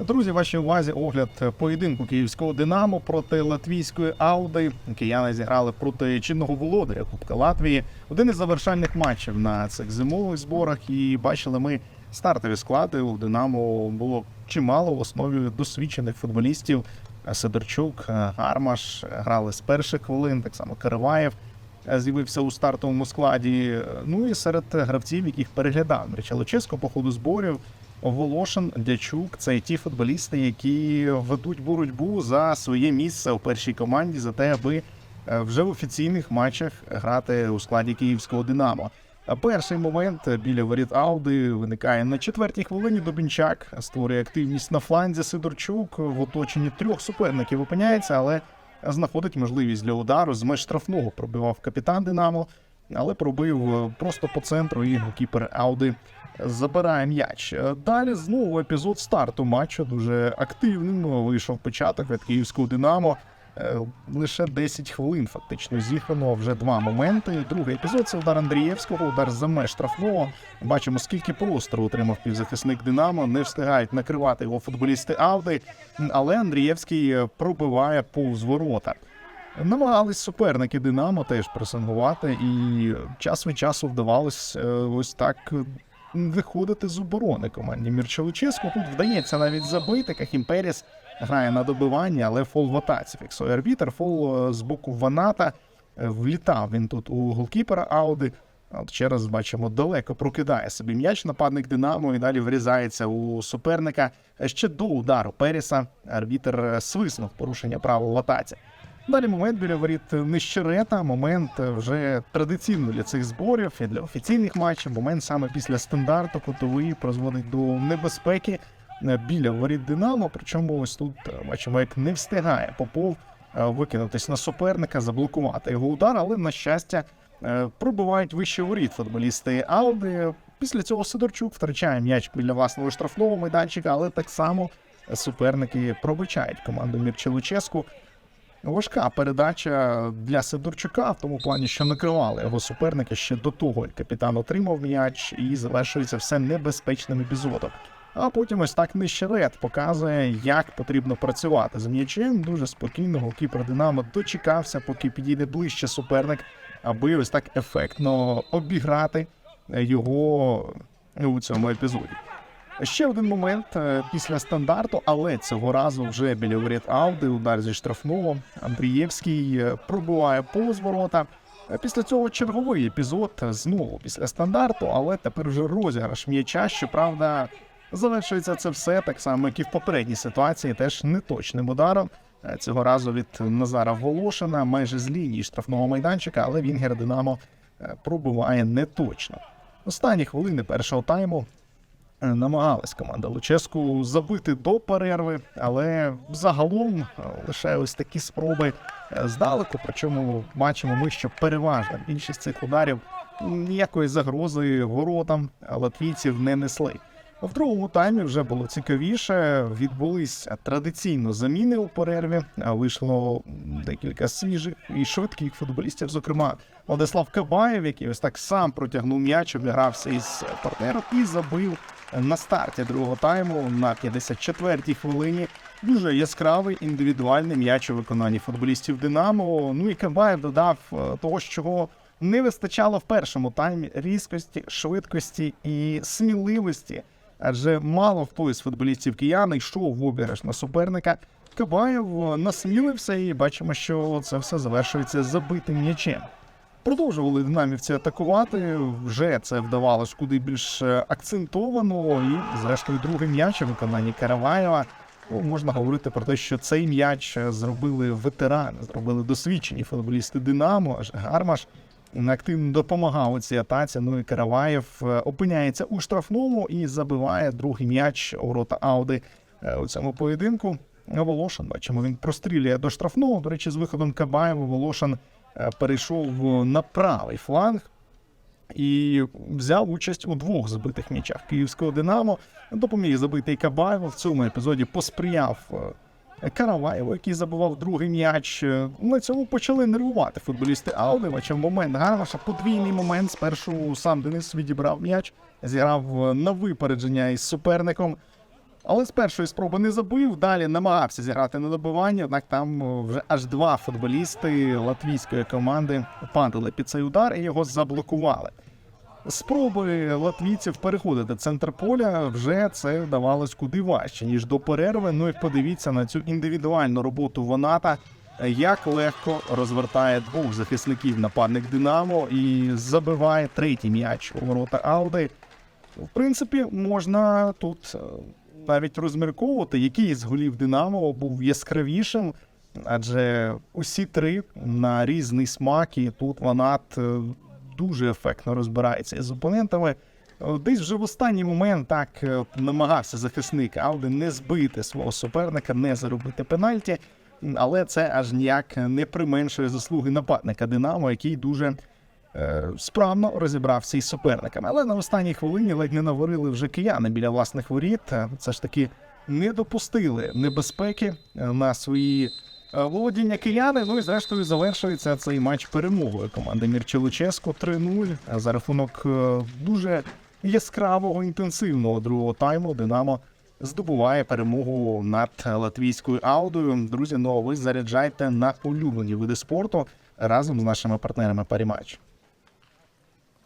Друзі, вашій увазі огляд поєдинку київського Динамо проти латвійської Ауди. Кияни зіграли проти чинного володаря Кубка Латвії. Один із завершальних матчів на цих зимових зборах. І бачили ми стартові склади. У Динамо було чимало в основі досвідчених футболістів. Сидорчук, Гармаш грали з перших хвилин, так само Караваєв е, з'явився у стартовому складі. Ну і серед гравців, яких переглядав Мрічалоческо по ходу зборів. Волошин, Дячук це ті футболісти, які ведуть боротьбу за своє місце у першій команді, за те, аби е, вже в офіційних матчах грати у складі київського Динамо. Перший момент біля воріт Ауди виникає на четвертій хвилині. Добінчак створює активність на фланзі. Сидорчук в оточенні трьох суперників опиняється, але знаходить можливість для удару. З меж штрафного пробивав капітан Динамо, але пробив е, просто по центру і голкіпер Ауди забирає м'яч. Е, Далі знову епізод старту матчу дуже активним. Вийшов початок від київського Динамо. Е, Лише 10 хвилин фактично зіграно вже два моменти. Другий епізод це удар Андрієвського, удар за меж штрафного. Бачимо, скільки простору отримав півзахисник Динамо. Не встигають накривати його футболісти Авди, але Андрієвський е, пробиває повз ворота. Намагались суперники Динамо теж пресингувати, і час від часу вдавалось е, ось так е, виходити з оборони команді Мірчалуческу. Тут вдається навіть забити. Кахім Періс грає на добиванні, але фол в атаці фіксує арбітер. Фол е, з боку Ваната. Влітав він тут у голкіпера Ауди. От ще раз бачимо, далеко прокидає собі м'яч нападник Динамо і далі врізається у суперника. Ще до удару Періса арбітер свиснув порушення правил в атаці. Далі момент біля воріт Нищерета, момент е, вже традиційно для цих зборів і для офіційних матчів. Момент саме після стандарту котовий призводить до небезпеки е, біля воріт Динамо. Причому ось тут е, бачимо, як не встигає Попов е, викинутись на суперника, заблокувати його удар, але на щастя е, пробивають вище воріт футболісти Ауди. Після цього Сидорчук втрачає м'яч біля власного штрафного майданчика, але так само суперники пробичають команду Мірчелуческу. Важка передача для Сидорчука в тому плані, що накривали його суперники ще до того, як капітан отримав м'яч, і завершується все небезпечним епізодом. А потім ось так нищерет показує, як потрібно працювати з м'ячем. Дуже спокійно голкіпер Динамо дочекався, поки підійде ближче суперник, аби ось так ефектно обіграти його у цьому епізоді. Ще один момент е, після стандарту, але цього разу вже біля воріт Ауди, удар зі штрафного. Андрієвський е, пробиває повз ворота. Е, Після цього черговий епізод знову після стандарту, але тепер вже розіграш м'яча. Щоправда, завершується це все так само, як і в попередній ситуації, теж неточним ударом. Цього разу від Назара Волошина майже з лінії штрафного майданчика, але Вінгер Динамо пробиває неточно. Останні хвилини першого тайму намагалась команда Луческу забити до перерви, але загалом е, лише ось такі спроби е, здалеку. Причому бачимо ми, що переважна більшість цих ударів ніякої загрози воротам латвійців не несли. В другому таймі вже було цікавіше. Відбулись традиційно заміни у перерві. Вийшло декілька свіжих і швидких футболістів. Зокрема, Владислав Кабаєв, який ось так сам протягнув м'яч, обігрався із партнером і забив на старті другого тайму на 54-й хвилині. Дуже яскравий індивідуальний м'яч у виконанні футболістів Динамо. Ну і Кабаєв додав е, того, чого не вистачало в першому таймі різкості, швидкості і сміливості. Адже мало хто із футболістів киян йшов в обіграш на суперника. Кабаєв насмілився і бачимо, що це все завершується забитим м'ячем. Продовжували динамівці атакувати. Вже це вдавалось куди більш е, акцентовано. І, зрештою, другий м'яч у виконанні Караваєва. Ну, можна говорити про те, що цей м'яч е, зробили ветерани, зробили досвідчені футболісти Динамо, аж Гармаш активно допомагав у цій атаці. Ну і Караваєв е, опиняється у штрафному і забиває другий м'яч у ворота Ауди е, у цьому поєдинку. Волошин, бачимо, він прострілює до штрафного. До речі, з виходом Кабаєва Волошин е, перейшов на правий фланг і взяв участь у двох забитих м'ячах київського Динамо. Допоміг забити і Кабаєву. В цьому епізоді посприяв е, який забивав другий м'яч. Е, На цьому почали нервувати футболісти Аудивача. В момент Гарваша подвійний момент. Спершу сам Денис відібрав м'яч, зіграв е, на випередження із суперником. Але з першої спроби не забив. Далі намагався зіграти на добивання. Однак там вже аж два футболісти латвійської команди падали під цей удар і його заблокували. Спроби латвійців переходити центр поля вже це вдавалось куди важче ніж до перерви. Ну і подивіться на цю індивідуальну роботу Воната, як легко розвертає двох захисників нападник Динамо і забиває третій м'яч у ворота Ауди. В принципі, можна тут е, навіть розмірковувати, який з голів Динамо був яскравішим, адже усі три на різний смак, і тут Ванат е, дуже ефектно розбирається з опонентами. Десь вже в останній момент так е, намагався захисник Ауди не збити свого суперника, не заробити пенальті, але це аж ніяк не применшує заслуги нападника Динамо, який дуже е, справно розібрався із суперниками. Але на останній хвилині ледь не наварили вже кияни біля власних воріт. Е, Це ж таки не допустили небезпеки е, на свої володіння кияни. Ну і зрештою завершується цей матч перемогою команди Мірчелуческо 3-0 за рахунок е, дуже яскравого інтенсивного другого тайму. Динамо здобуває перемогу над латвійською аудою. Друзі, ну а ви заряджайте на улюблені види спорту разом з нашими партнерами Паріматч.